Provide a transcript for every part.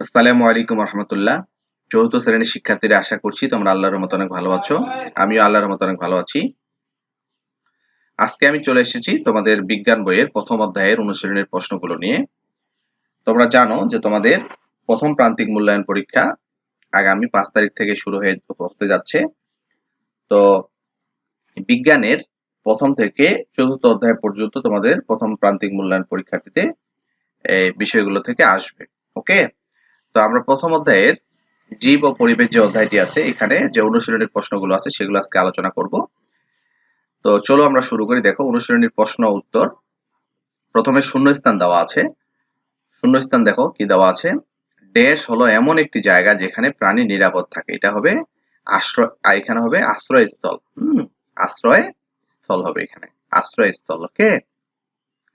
আসসালামু আলাইকুম রহমতুল্লাহ। চতুর্থ শ্রেণির শিক্ষার্থীরা আশা করছি তোমরা আল্লাহর মতো অনেক ভালো আছো। আমিও আল্লাহর মতো অনেক ভালো আছি। আজকে আমি চলে এসেছি তোমাদের বিজ্ঞান বইয়ের প্রথম অধ্যায়ের অনুশীলনের প্রশ্নগুলো নিয়ে। তোমরা জানো যে তোমাদের প্রথম প্রান্তিক মূল্যায়ন পরীক্ষা আগামী পাঁচ তারিখ থেকে শুরু হয়ে হতে যাচ্ছে। তো বিজ্ঞানের প্রথম থেকে চতুর্থ অধ্যায় পর্যন্ত তোমাদের প্রথম প্রান্তিক মূল্যায়ন পরীক্ষাটিতে এই বিষয়গুলো থেকে আসবে। ওকে? তো আমরা প্রথম অধ্যায়ের জীব ও পরিবেশ যে অধ্যায়টি আছে, এখানে যে অনুশীলনের প্রশ্নগুলো আছে, সেগুলো আজকে আলোচনা করব। তো চলো আমরা শুরু করি। দেখো, অনুশীলনীর প্রশ্ন উত্তর। প্রথমে শূন্যস্থান দেওয়া আছে। শূন্যস্থান দেখো, কি দেওয়া আছে? ড্যাশ হলো এমন একটি জায়গা যেখানে প্রাণী নিরাপদ থাকে। এটা হবে আশ্রয় এখানে হবে আশ্রয়স্থল। হম আশ্রয় স্থল হবে এখানে। আশ্রয়স্থল, ওকে?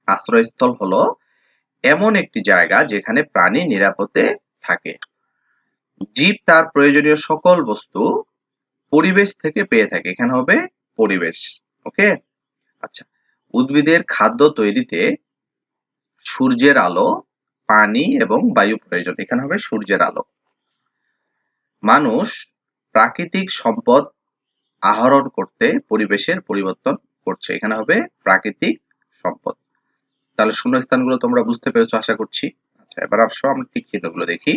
আশ্রয়স্থল হলো এমন একটি জায়গা যেখানে প্রাণী নিরাপদে থাকে। জীব তার প্রয়োজনীয় সকল বস্তু পরিবেশ থেকে পেয়ে থাকে। এখানে হবে পরিবেশ, ওকে? আচ্ছা উদ্ভিদের খাদ্য তৈরিতে সূর্যের আলো, পানি এবং বায়ু প্রয়োজন। এখানে হবে সূর্যের আলো। মানুষ প্রাকৃতিক সম্পদ আহরণ করতে পরিবেশের পরিবর্তন করছে। এখানে হবে প্রাকৃতিক সম্পদ। তাহলে শূন্য স্থানগুলো তোমরা বুঝতে পেরেছ, আশা করছি। আচ্ছা এবার আসো আমরা ঠিক চিহ্নগুলো দেখি।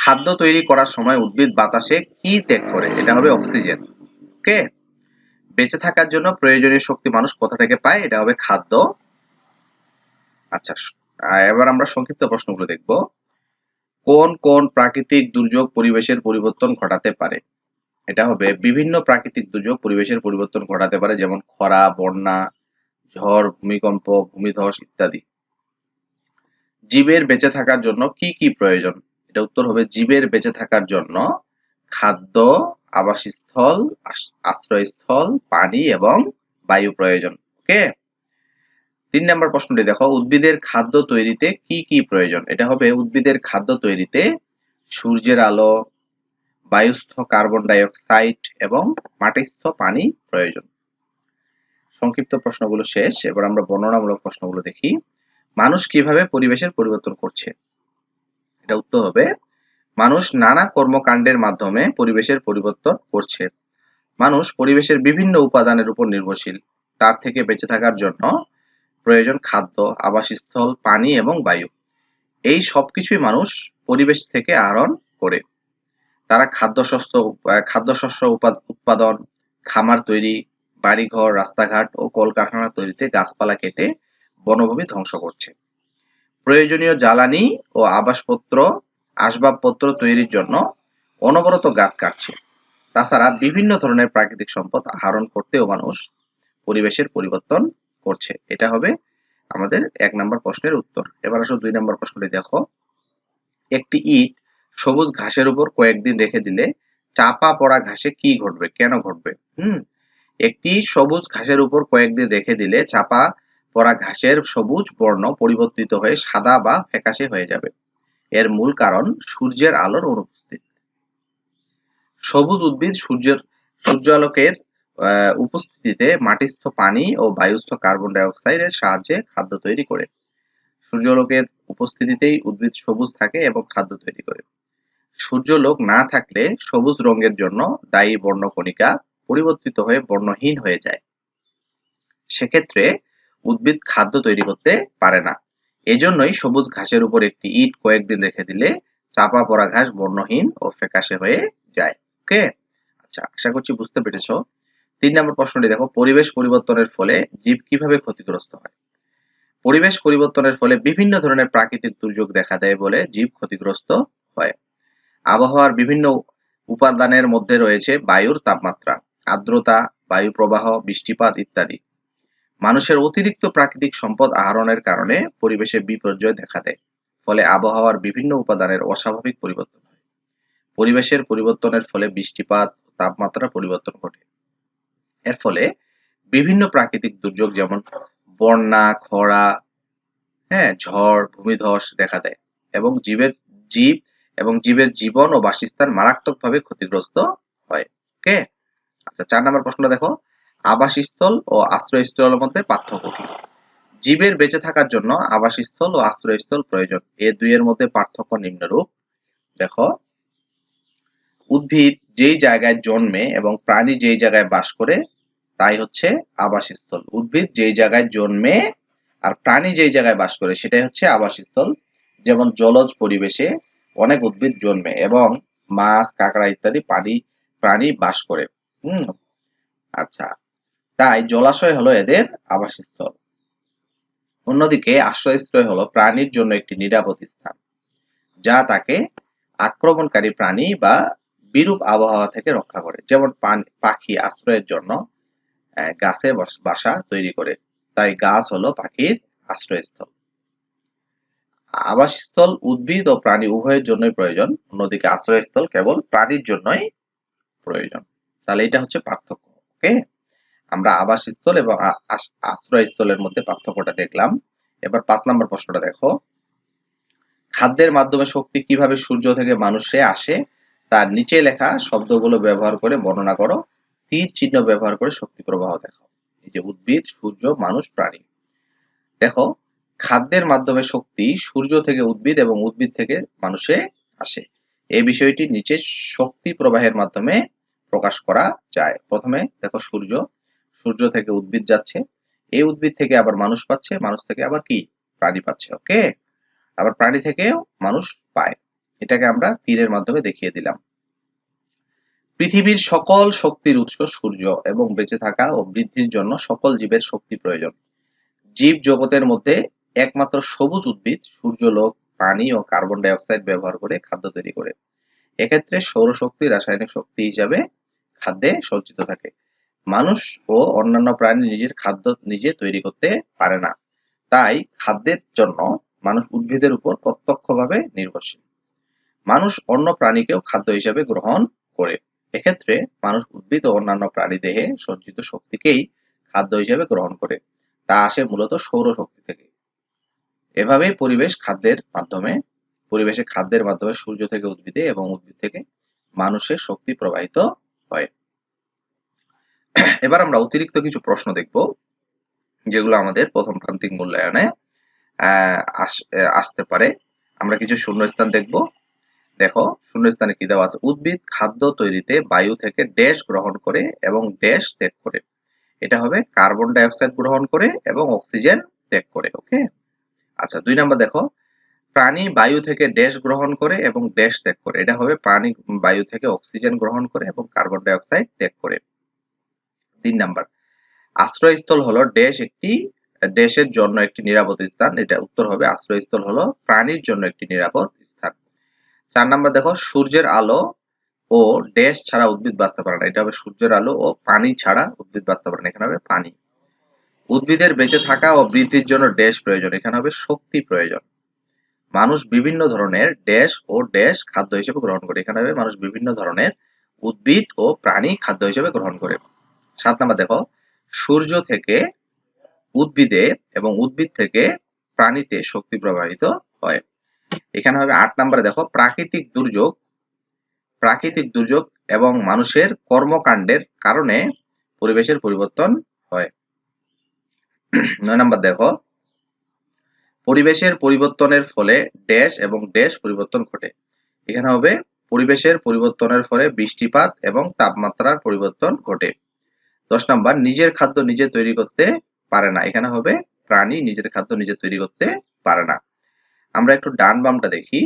খাদ্য তৈরি করার সময় উদ্ভিদ বাতাসে কি ত্যাগ করে? এটা হবে অক্সিজেন, ওকে? বেঁচে থাকার জন্য প্রয়োজনীয় শক্তি মানুষ কোথা থেকে পায়? এটা হবে খাদ্য। আচ্ছা এবার আমরা সংক্ষিপ্ত প্রশ্নগুলো দেখব। কোন কোন প্রাকৃতিক দুর্যোগ পরিবেশের পরিবর্তন ঘটাতে পারে? এটা হবে বিভিন্ন প্রাকৃতিক দুর্যোগ পরিবেশের পরিবর্তন ঘটাতে পারে, যেমন খরা, বন্যা, ঝড়, ভূমিকম্প, ভূমিধস ইত্যাদি। জীবের বেঁচে থাকার জন্য কি কি প্রয়োজন? এটা উত্তর হবে জীবের বেঁচে থাকার জন্য খাদ্য, আবাসস্থল আশ্রয়স্থল, পানি এবং বায়ু প্রয়োজন, ওকে? তিন নম্বর প্রশ্নটি দেখো, উদ্ভিদের খাদ্য তৈরিতে কি কি প্রয়োজন? এটা হবে উদ্ভিদের খাদ্য তৈরিতে সূর্যের আলো, বায়ুস্থ কার্বন ডাইঅক্সাইড এবং মাটিস্থ পানি প্রয়োজন। সংক্ষিপ্ত প্রশ্নগুলো শেষ, এবার আমরা বর্ণনামূলক প্রশ্নগুলো দেখি। মানুষ কীভাবে পরিবেশের পরিবর্তন করছে? এটা উত্তর হবে, মানুষ নানা কর্মকাণ্ডের মাধ্যমে পরিবেশের পরিবর্তন করছে। মানুষ পরিবেশের বিভিন্ন উপাদানের উপর নির্ভরশীল। তার থেকে বেঁচে থাকার জন্য প্রয়োজন খাদ্য, আবাসস্থল, পানি এবং বায়ু। এই সবকিছুই মানুষ পরিবেশ থেকে আহরণ করে। তারা খাদ্যশস্য খাদ্যশস্য উৎপাদন, খামার তৈরি, বাড়িঘর, রাস্তাঘাট ও কলকারখানা তৈরিতে গাছপালা কেটে বনভূমি ধ্বংস করছে। প্রয়োজনীয় জ্বালানি ও আবাসপত্র, আসবাবপত্র তৈরির জন্য অনবরত গাছ কাটছে। তাছাড়া বিভিন্ন ধরনের প্রাকৃতিক সম্পদ আহরণ করতেও মানুষ পরিবেশের পরিবর্তন করছে। এটা হবে আমাদের এক নম্বর প্রশ্নের উত্তর। এবার আসো দুই নম্বর প্রশ্নটি দেখো। একটি ইট সবুজ ঘাসের উপর কয়েকদিন রেখে দিলে চাপা পড়া ঘাসে কি ঘটবে? কেন ঘটবে? হুম, একটি সবুজ ঘাসের উপর কয়েকদিন রেখে দিলে চাপা পড়া ঘাসের সবুজ বর্ণ পরিবর্তিত হয়ে সাদা বা ফ্যাকাশে হয়ে যাবে। এর মূল কারণ সূর্যের আলোর অনুপস্থিত। সবুজ উদ্ভিদ সূর্যের সূর্যালোকের উপস্থিতিতে মাটিস্থ পানি ও বায়ুস্থ কার্বন ডাইঅক্সাইডের সাহায্যে খাদ্য তৈরি করে। সূর্যালোকের উপস্থিতিতেই উদ্ভিদ সবুজ থাকে এবং খাদ্য তৈরি করে। সূর্যলোক না থাকলে সবুজ রঙের জন্য দায়ী বর্ণকণিকা পরিবর্তিত হয়ে বর্ণহীন হয়ে যায়। সেক্ষেত্রে উদ্ভিদ খাদ্য তৈরি করতে পারে না। এজন্যই সবুজ ঘাসের উপর একটি ইট কয়েকদিন রেখে দিলে চাপা পড়া ঘাস বর্ণহীন ও ফ্যাকাশে হয়ে যায়। ওকে আচ্ছা আশা করছি বুঝতে পেরেছ। তিন নম্বর প্রশ্নটি দেখো, পরিবেশ পরিবর্তনের ফলে জীব কীভাবে ক্ষতিগ্রস্ত হয়? পরিবেশ পরিবর্তনের ফলে বিভিন্ন ধরনের প্রাকৃতিক দুর্যোগ দেখা দেয় বলে জীব ক্ষতিগ্রস্ত হয়। আবহাওয়ার বিভিন্ন উপাদানের মধ্যে রয়েছে বায়ুর তাপমাত্রা, আর্দ্রতা বায়ু প্রবাহ বৃষ্টিপাত ইত্যাদি। মানুষের অতিরিক্ত প্রাকৃতিক সম্পদ আহরণের কারণে পরিবেশে বিপর্যয় দেখা দেয়, ফলে আবহাওয়ার বিভিন্ন উপাদানের অস্বাভাবিক পরিবর্তন হয়। পরিবেশের পরিবর্তনের ফলে বৃষ্টিপাত, তাপমাত্রা পরিবর্তন ঘটে। এর ফলে বিভিন্ন প্রাকৃতিক দুর্যোগ যেমন বন্যা, খরা হ্যাঁ ঝড়, ভূমিধস দেখা দেয় এবং জীবের জীব এবং জীবের জীবন ও বাসস্থান মারাত্মকভাবে ক্ষতিগ্রস্ত হয়। ওকে আচ্ছা চার নম্বর প্রশ্নটা দেখো। আবাসস্থল ও আশ্রয়স্থলের মধ্যে পার্থক্য কি? জীবের বেঁচে থাকার জন্য আবাসস্থল ও আশ্রয়স্থল প্রয়োজন। এ দুইয়ের মধ্যে পার্থক্য নিম্নরূপ। দেখো, উদ্ভিদ যেই জায়গায় জন্মে এবং প্রাণী যেই জায়গায় বাস করে, তাই হচ্ছে আবাসস্থল। উদ্ভিদ যেই জায়গায় জন্মে আর প্রাণী যেই জায়গায় বাস করে, সেটাই হচ্ছে আবাসস্থল। যেমন জলজ পরিবেশে অনেক উদ্ভিদ জন্মে এবং মাছ, কাঁকড়া ইত্যাদি পানি প্রাণী বাস করে। হুম আচ্ছা। তাই জলাশয় হলো এদের আবাসস্থল। অন্যদিকে আশ্রয়স্থল হলো প্রাণীর জন্য একটি নিরাপদ স্থান, যা তাকে আক্রমণকারী প্রাণী বা বিরূপ আবহাওয়া থেকে রক্ষা করে। যেমন পাখি আশ্রয়ের জন্য গাছে বাসা তৈরি করে। তাই গাছ হলো পাখির আশ্রয়স্থল। আবাসস্থল উদ্ভিদ ও প্রাণী উভয়ের জন্যই প্রয়োজন। অন্যদিকে আশ্রয়স্থল কেবল প্রাণীর জন্যই প্রয়োজন। তাহলে এটা হচ্ছে পার্থক্য ওকে আমরা আবাসস্থল এবং আশ্রয়স্থলের মধ্যে পার্থক্যটা দেখলাম। এবার পাঁচ নম্বর প্রশ্নটা দেখো। খাদ্যের মাধ্যমে শক্তি কীভাবে সূর্য থেকে মানুষে আসে, তার নিচে লেখা শব্দগুলো ব্যবহার করে বর্ণনা করো। তীর চিহ্ন ব্যবহার করে শক্তি প্রবাহ দেখো। এই যে উদ্ভিদ, সূর্য, মানুষ, প্রাণী। দেখো, খাদ্যের মাধ্যমে শক্তি সূর্য থেকে উদ্ভিদ এবং উদ্ভিদ থেকে মানুষে আসে। এই বিষয়টি নিচে শক্তি প্রবাহের মাধ্যমে প্রকাশ করা যায়। প্রথমে দেখো সূর্য। সূর্য থেকে উদ্ভিদ যাচ্ছে, এই উদ্ভিদ থেকে আবার মানুষ পাচ্ছে, মানুষ থেকে আবার কি? প্রাণী পাচ্ছে ওকে আবার প্রাণী থেকেও মানুষ পায়। এটাকে আমরা তীরের মাধ্যমে দেখিয়ে দিলাম। পৃথিবীর সকল শক্তির উৎস সূর্য এবং বেঁচে থাকা ও বৃদ্ধির জন্য সকল জীবের শক্তি প্রয়োজন। জীব জগতের মধ্যে একমাত্র সবুজ উদ্ভিদ সূর্যলোক পানি ও কার্বন ডাইঅক্সাইড ব্যবহার করে খাদ্য তৈরি করে। এক্ষেত্রে সৌরশক্তি রাসায়নিক শক্তি হিসাবে খাদ্যে সঞ্চিত থাকে। মানুষ ও অন্যান্য প্রাণী নিজের খাদ্য নিজে তৈরি করতে পারে না। তাই খাদ্যের জন্য মানুষ উদ্ভিদের উপর প্রত্যক্ষভাবে নির্ভরশীল। মানুষ অন্য প্রাণীকেও খাদ্য হিসেবে গ্রহণ করে। এক্ষেত্রে মানুষ উদ্ভিদ ও অন্যান্য প্রাণী দেহে সঞ্চিত শক্তিকেই খাদ্য হিসেবে গ্রহণ করে। তা আসে মূলত সৌরশক্তি থেকে। এভাবেই পরিবেশ খাদ্যের মাধ্যমে, পরিবেশে খাদ্যের মাধ্যমে সূর্য থেকে উদ্ভিদে এবং উদ্ভিদ থেকে মানুষের শক্তি প্রবাহিত হয়। এবার আমরা অতিরিক্ত কিছু প্রশ্ন দেখব, যেগুলো আমাদের প্রথম প্রান্তিক মূল্যায়নে আসতে পারে। আমরা কিছু শূন্যস্থান দেখব। দেখো, শূন্যস্থানে কি দেওয়া আছে? উদ্ভিদ খাদ্য তৈরিতে বায়ু থেকে ড্যাশ গ্রহণ করে এবং ড্যাশ ত্যাগ করে। এটা হবে কার্বন ডাইঅক্সাইড গ্রহণ করে এবং অক্সিজেন ত্যাগ করে, ওকে? আচ্ছা দুই নাম্বার দেখো। প্রাণী বায়ু থেকে ড্যাশ গ্রহণ করে এবং ড্যাশ ত্যাগ করে। এটা হবে প্রাণী বায়ু থেকে অক্সিজেন গ্রহণ করে এবং কার্বন ডাইঅক্সাইড ত্যাগ করে। তিন নাম্বার। আশ্রয়স্থল হলো ড্যাশ একটি, দেশের জন্য একটি নিরাপদ স্থান, এটা উত্তর হবে আশ্রয়স্থল হলো প্রাণীর জন্য একটি নিরাপদ স্থান। চার নাম্বার দেখো, সূর্যের আলো ও ড্যাশ ছাড়া উদ্ভিদ বাঁচতে পারে না, এটা হবে সূর্যের আলো ও পানি ছাড়া উদ্ভিদ বাঁচতে পারে না, এখানে হবে পানি। উদ্ভিদের বেঁচে থাকা ও বৃদ্ধির জন্য ড্যাশ প্রয়োজন, এখানে হবে শক্তি প্রয়োজন। মানুষ বিভিন্ন ধরনের ড্যাশ ও ড্যাশ খাদ্য হিসেবে গ্রহণ করে, এখানে হবে মানুষ বিভিন্ন ধরনের উদ্ভিদ ও প্রাণী খাদ্য হিসেবে গ্রহণ করে। সাত নাম্বার দেখো, সূর্য থেকে উদ্ভিদে এবং উদ্ভিদ থেকে প্রাণীতে শক্তি প্রবাহিত হয়। এখানে হবে আট নম্বরে দেখো, প্রাকৃতিক দুর্যোগ প্রাকৃতিক দুর্যোগ এবং মানুষের কর্মকাণ্ডের কারণে পরিবেশের পরিবর্তন হয়। নয় নাম্বার দেখো, পরিবেশের পরিবর্তনের ফলে ড্যাশ এবং ড্যাশ পরিবর্তন ঘটে। এখানে হবে, পরিবেশের পরিবর্তনের ফলে বৃষ্টিপাত এবং তাপমাত্রার পরিবর্তন ঘটে। দশ নম্বর, নিজের খাদ্য নিজে তৈরি করতে পারে না। এখানে হবে প্রাণী নিজের খাদ্য নিজে তৈরি করতে পারে না। আমরা একটু ডান বামটা দেখি।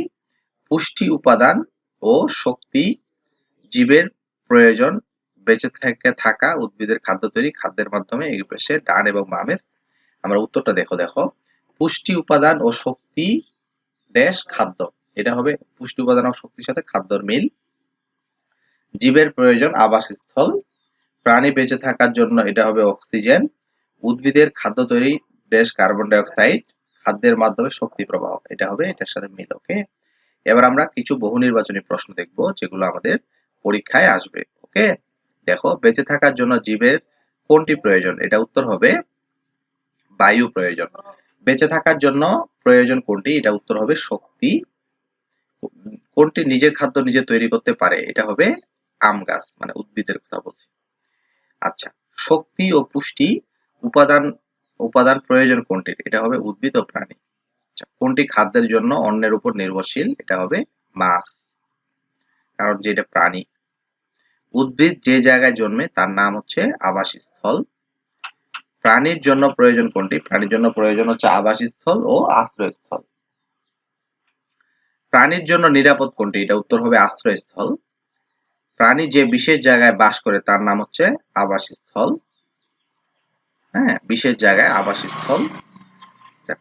পুষ্টি উপাদান ও শক্তি জীবের প্রয়োজন বেঁচে থেকে থাকা উদ্ভিদের খাদ্য তৈরি খাদ্যের মাধ্যমে এই পেশে ডান এবং বামের। আমরা উত্তরটা দেখো দেখো। পুষ্টি উপাদান ও শক্তি ড্যাশ খাদ্য। এটা হবে পুষ্টি উপাদান ও শক্তির সাথে খাদ্যর মিল। জীবের প্রয়োজন আবাসস্থল প্রাণী বেঁচে থাকার জন্য এটা হবে অক্সিজেন। উদ্ভিদের খাদ্য তৈরি বেশ কার্বন ডাইঅক্সাইড, খাদ্যের মাধ্যমে শক্তি প্রবাহ। এটা হবে, এটার সাথে মিল, ওকে? এবার আমরা কিছু বহু নির্বাচনী প্রশ্ন দেখব, যেগুলো আমাদের পরীক্ষায় আসবে, ওকে? দেখো, বেঁচে থাকার জন্য জীবের কোনটি প্রয়োজন? এটা উত্তর হবে, বায়ু প্রয়োজন। বেঁচে থাকার জন্য প্রয়োজন কোনটি? এটা উত্তর হবে শক্তি। কোনটি নিজের খাদ্য নিজে তৈরি করতে পারে? এটা হবে আম গাছ মানে উদ্ভিদের কথা বলছি। শক্তি ও পুষ্টি উপাদান উপাদান প্রয়োজন কোনটির? এটা হবে উদ্ভিদ ও প্রাণী। আচ্ছা কোনটি খাদ্যের জন্য অন্যের উপর নির্ভরশীল? এটা হবে মাছ, কারণ যে এটা প্রাণী। উদ্ভিদ যে জায়গায় জন্মে তার নাম হচ্ছে আবাসস্থল। প্রাণীর জন্য প্রয়োজন কোনটি? প্রাণীর জন্য প্রয়োজন হচ্ছে আবাসস্থল ও আশ্রয়স্থল। প্রাণীর জন্য নিরাপদ কোনটি? এটা উত্তর হবে আশ্রয়স্থল। প্রাণী যে বিশেষ জায়গায় বাস করে, তার নাম হচ্ছে আবাসস্থল। হ্যাঁ বিশেষ জায়গায় আবাসস্থল।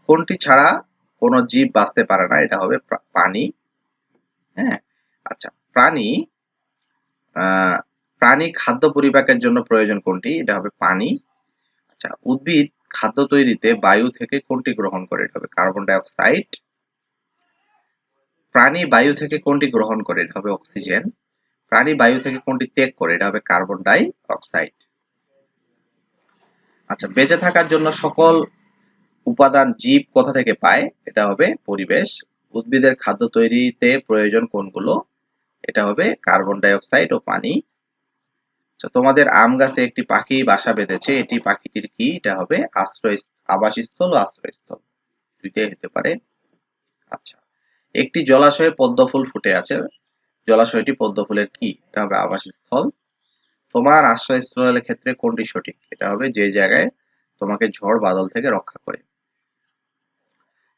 কোনটি ছাড়া কোনো জীব বাঁচতে পারে না? এটা হবে পানি হ্যাঁ আচ্ছা প্রাণী প্রাণী খাদ্য পরিপাকের জন্য প্রয়োজন কোনটি? এটা হবে পানি। আচ্ছা উদ্ভিদ খাদ্য তৈরিতে বায়ু থেকে কোনটি গ্রহণ করে? এটা হবে কার্বন ডাই অক্সাইড প্রাণী বায়ু থেকে কোনটি গ্রহণ করে? এটা হবে অক্সিজেন। প্রাণী বায়ু থেকে কোনটি ত্যাগ করে? এটা হবে কার্বন ডাই অক্সাইড। আচ্ছা বেঁচে থাকার জন্য সকল উপাদান জীব কোথা থেকে পায়? এটা হবে পরিবেশ। উদ্ভিদের খাদ্য তৈরিতে প্রয়োজন কোনগুলো? এটা হবে কার্বন ডাই অক্সাইড ও পানি। আচ্ছা তোমাদের আম গাছে একটি পাখি বাসা বেঁধেছে। এটি পাখিটির কি? এটা হবে আশ্রয় আবাসস্থল ও আশ্রয়স্থল। দুইটাই হতে পারে। আচ্ছা একটি জলাশয়ে পদ্ম ফুল ফুটে আছে। জলাশয়টি পদ্ম ফুলের কি? এটা হবে আবাসস্থল। তোমার আশ্রয়স্থলের ক্ষেত্রে কোনটি সঠিক? এটা হবে যে জায়গায় তোমাকে ঝড় বাদল থেকে রক্ষা করে।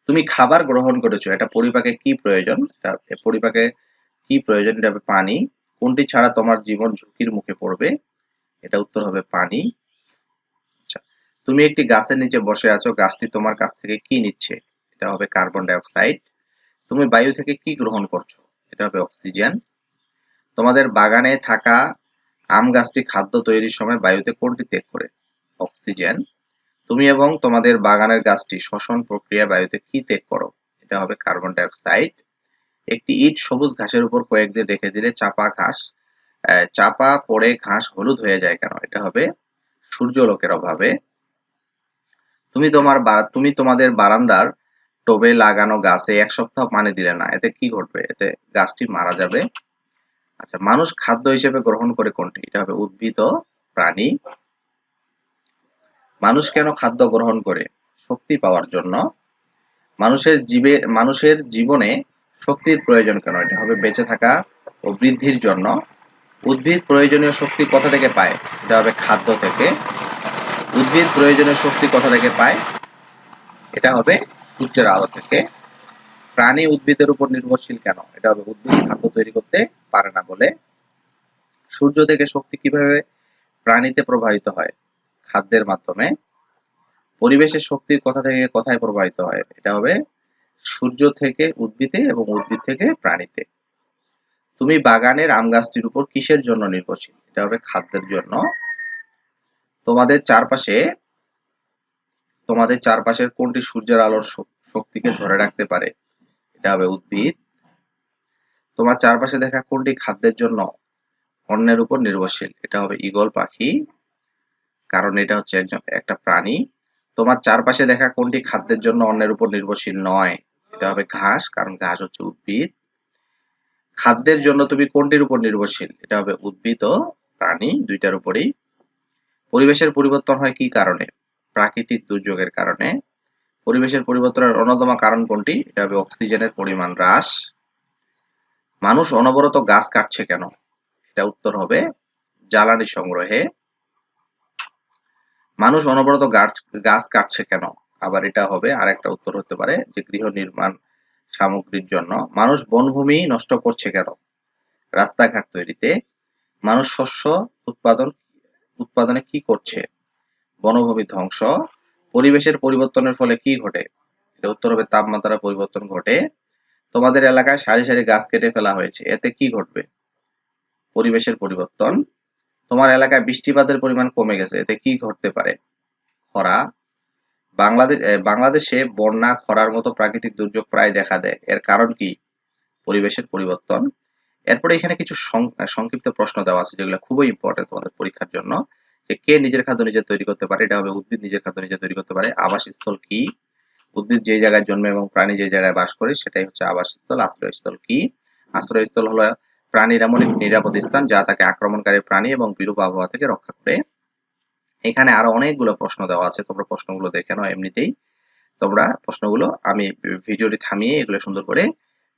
তুমি খাবার গ্রহণ করেছ। এটা পরিপাকে কি প্রয়োজন? পরিপাকে কি প্রয়োজন? এটা হবে পানি। কোনটি ছাড়া তোমার জীবন ঝুঁকির মুখে পড়বে? এটা উত্তর হবে পানি। আচ্ছা তুমি একটি গাছের নিচে বসে আছো। গাছটি তোমার কাছ থেকে কি নিচ্ছে? এটা হবে কার্বন ডাইঅক্সাইড। তুমি বায়ু থেকে কি গ্রহণ করছ? এটা হবে অক্সিজেন। তোমাদের বাগানে থাকা আম গাছটি খাদ্য তৈরির সময় বায়ুতে কোনটি ত্যাগ করে? অক্সিজেন। তুমি এবং তোমাদের বাগানের গাছটি শ্বসন প্রক্রিয়া বায়ুতে কি ত্যাগ করো? এটা হবে কার্বন ডাইঅক্সাইড। একটি ইট সবুজ ঘাসের উপর কয়েকদিন রেখে দিলে চাপা ঘাস চাপা পড়ে ঘাস হলুদ হয়ে যায় কেন? এটা হবে সূর্যলোকের অভাবে। তুমি তোমার তুমি তোমাদের বারান্দার টবে লাগানো গাছে এক সপ্তাহ পানি দিলে না, এতে কি ঘটবে? এতে গাছটি মারা যাবে। আচ্ছা মানুষ খাদ্য হিসেবে গ্রহণ করে কোনটি? এটা হবে উদ্ভিদ ও প্রাণী। মানুষ কেন খাদ্য গ্রহণ করে? শক্তি পাওয়ার জন্য। মানুষের জীবে, মানুষের জীবনে শক্তির প্রয়োজন কেন? এটা হবে বেঁচে থাকা ও বৃদ্ধির জন্য। উদ্ভিদ প্রয়োজনীয় শক্তি কোথা থেকে পায়? এটা হবে খাদ্য থেকে। উদ্ভিদ প্রয়োজনীয় শক্তি কোথা থেকে পায়? এটা হবে সূর্যের আলো থেকে প্রাণী উদ্ভিদের উপর নির্ভরশীল কেন? এটা হবে উদ্ভিদ খাদ্য তৈরি করতে পারে না বলে। সূর্য থেকে শক্তি কীভাবে প্রাণীতে প্রবাহিত হয়? খাদ্যের মাধ্যমে। পরিবেশের শক্তির কথা থেকে কথায় প্রবাহিত হয়। এটা হবে সূর্য থেকে উদ্ভিদে এবং উদ্ভিদ থেকে প্রাণীতে। তুমি বাগানের আম গাছটির উপর কিসের জন্য নির্ভরশীল? এটা হবে খাদ্যের জন্য। তোমাদের চারপাশে তোমাদের চারপাশের কোনটি সূর্যের আলোর শক্তিকে ধরে রাখতে পারে? এটা হবে উদ্ভিদ। তোমার চারপাশে দেখা কোনটি খাদ্যের জন্য অন্যের উপর নির্ভরশীল? এটা হবে ঈগল পাখি, কারণ এটা হচ্ছে একজন একটা প্রাণী। তোমার চারপাশে দেখা কোনটি খাদ্যের জন্য অন্যের উপর নির্ভরশীল নয়? এটা হবে ঘাস, কারণ ঘাস হচ্ছে উদ্ভিদ। খাদ্যের জন্য তুমি কোনটির উপর নির্ভরশীল? এটা হবে উদ্ভিদ ও প্রাণী, দুইটার উপরেই। পরিবেশের পরিবর্তন হয় কি কারণে? প্রাকৃতিক দুর্যোগের কারণে পরিবেশের পরিবর্তনের অন্যতম কারণ কোনটি? এটা হবে অক্সিজেনের পরিমাণ হ্রাস। মানুষ অনবরত গাছ কাটছে কেন? এটা উত্তর হবে জ্বালানি সংগ্রহে। মানুষ অনবরত গাছ গাছ কাটছে কেন? আবার এটা হবে আর একটা উত্তর হতে পারে যে গৃহ নির্মাণ সামগ্রীর জন্য। মানুষ বনভূমি নষ্ট করছে কেন? রাস্তাঘাট তৈরিতে। মানুষ শস্য উৎপাদন, উৎপাদনে কি করছে? বনভূমি ধ্বংস। পরিবেশের পরিবর্তনের ফলে কি ঘটে? এটা উত্তর হবে তাপমাত্রা পরিবর্তন ঘটে। তোমাদের এলাকায় সারি সারি গাছ কেটে ফেলা হয়েছে। এতে কি ঘটবে? পরিবেশের পরিবর্তন। তোমার এলাকায় বৃষ্টিপাতের পরিমাণ কমে গেছে। এতে কি ঘটতে পারে? খরা। বাংলাদেশ বাংলাদেশে বন্যা, খরার মতো প্রাকৃতিক দুর্যোগ প্রায় দেখা দেয়। এর কারণ কি? পরিবেশের পরিবর্তন। এরপরে এখানে কিছু সংক্ষিপ্ত প্রশ্ন দেওয়া আছে, যেগুলো খুবই ইম্পর্টেন্ট তোমাদের পরীক্ষার জন্য। যে কে নিজের খাদ্য নিজে তৈরি করতে পারে, এটা হবে উদ্ভিদ নিজের খাদ্য নিজে তৈরি করতে পারে। আবাসস্থল কি? উদ্ভিদ যে জায়গায় জন্মে এবং প্রাণী যে জায়গায় বাস করে, সেটাই হচ্ছে আবাসস্থল, আশ্রয়স্থল কি? আশ্রয়স্থল হলো প্রাণীর এমন একটি নিরাপদ স্থান যা তাকে আক্রমণকারী প্রাণী এবং বিরূপ আবহাওয়া থেকে রক্ষা করে। এখানে আরও অনেকগুলো প্রশ্ন দেওয়া আছে, তোমরা প্রশ্নগুলো দেখে নাও এমনিতেই। তোমরা প্রশ্নগুলো আমি ভিডিওটি থামিয়ে এগুলো সুন্দর করে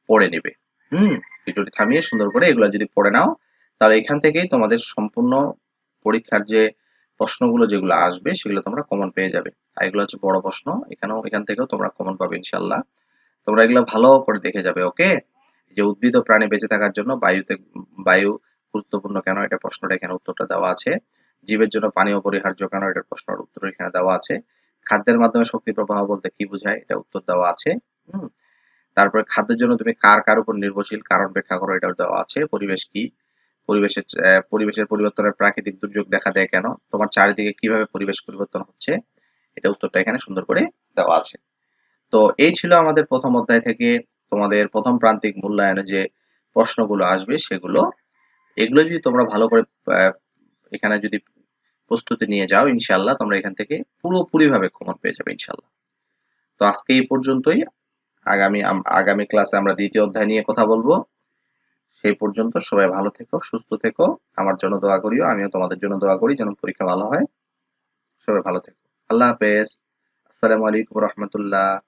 পড়ে নেবে। হুম, ভিডিওটি থামিয়ে সুন্দর করে এগুলো যদি পড়ে নাও, তাহলে এখান থেকেই তোমাদের সম্পূর্ণ পরীক্ষার যে প্রশ্নগুলো যেগুলো আসবে, সেগুলো তোমরা কমন পেয়ে যাবে। আর এগুলো হচ্ছে বড় প্রশ্ন। এখানেও, এখান থেকেও তোমরা কমন পাবে ইনশাল্লাহ তোমরা এগুলো ভালো করে দেখে যাবে ওকে যে উদ্ভিদ ও প্রাণী বেঁচে থাকার জন্য বায়ুতে, বায়ু গুরুত্বপূর্ণ কেন? এটা প্রশ্নটা এখানে উত্তরটা দেওয়া আছে। জীবের জন্য পানি অপরিহার্য কেন? এটার প্রশ্নের উত্তর এখানে দেওয়া আছে। খাদ্যের মাধ্যমে শক্তি প্রবাহ বলতে কি বোঝায়? এটা উত্তর দেওয়া আছে। হুম? তারপরে খাদ্যের জন্য তুমি কার কার উপর নির্ভরশীল? কারণ ব্যাখ্যা করো, এটাও দেওয়া আছে। পরিবেশ কি? পরিবেশের পরিবেশের পরিবর্তনের প্রাকৃতিক দুর্যোগ দেখা দেয় কেন? তোমার চারিদিকে কীভাবে পরিবেশ পরিবর্তন হচ্ছে? এটা উত্তরটা এখানে সুন্দর করে দেওয়া আছে। তো এই ছিল আমাদের প্রথম অধ্যায় থেকে তোমাদের প্রথম প্রান্তিক মূল্যায়নে যে প্রশ্নগুলো আসবে সেগুলো। এগুলো যদি তোমরা ভালো করে এখানে যদি প্রস্তুতি নিয়ে যাও ইনশাল্লাহ তোমরা এখান থেকে পুরোপুরি ভাবে কমন পেয়ে যাবে ইনশাল্লাহ তো আজকে এই পর্যন্তই। আগামী আগামী ক্লাসে আমরা দ্বিতীয় অধ্যায় নিয়ে কথা বলব। সেই পর্যন্ত। সবাই ভালো থেকো, সুস্থ থেকো। আমার জন্য দোয়া করিও, আমিও তোমাদের জন্য দোয়া করি যেন পরীক্ষা ভালো হয়। সবাই ভালো থেকো। আল্লাহ হাফেজ। আসসালামু আলাইকুম রহমতুল্লাহ।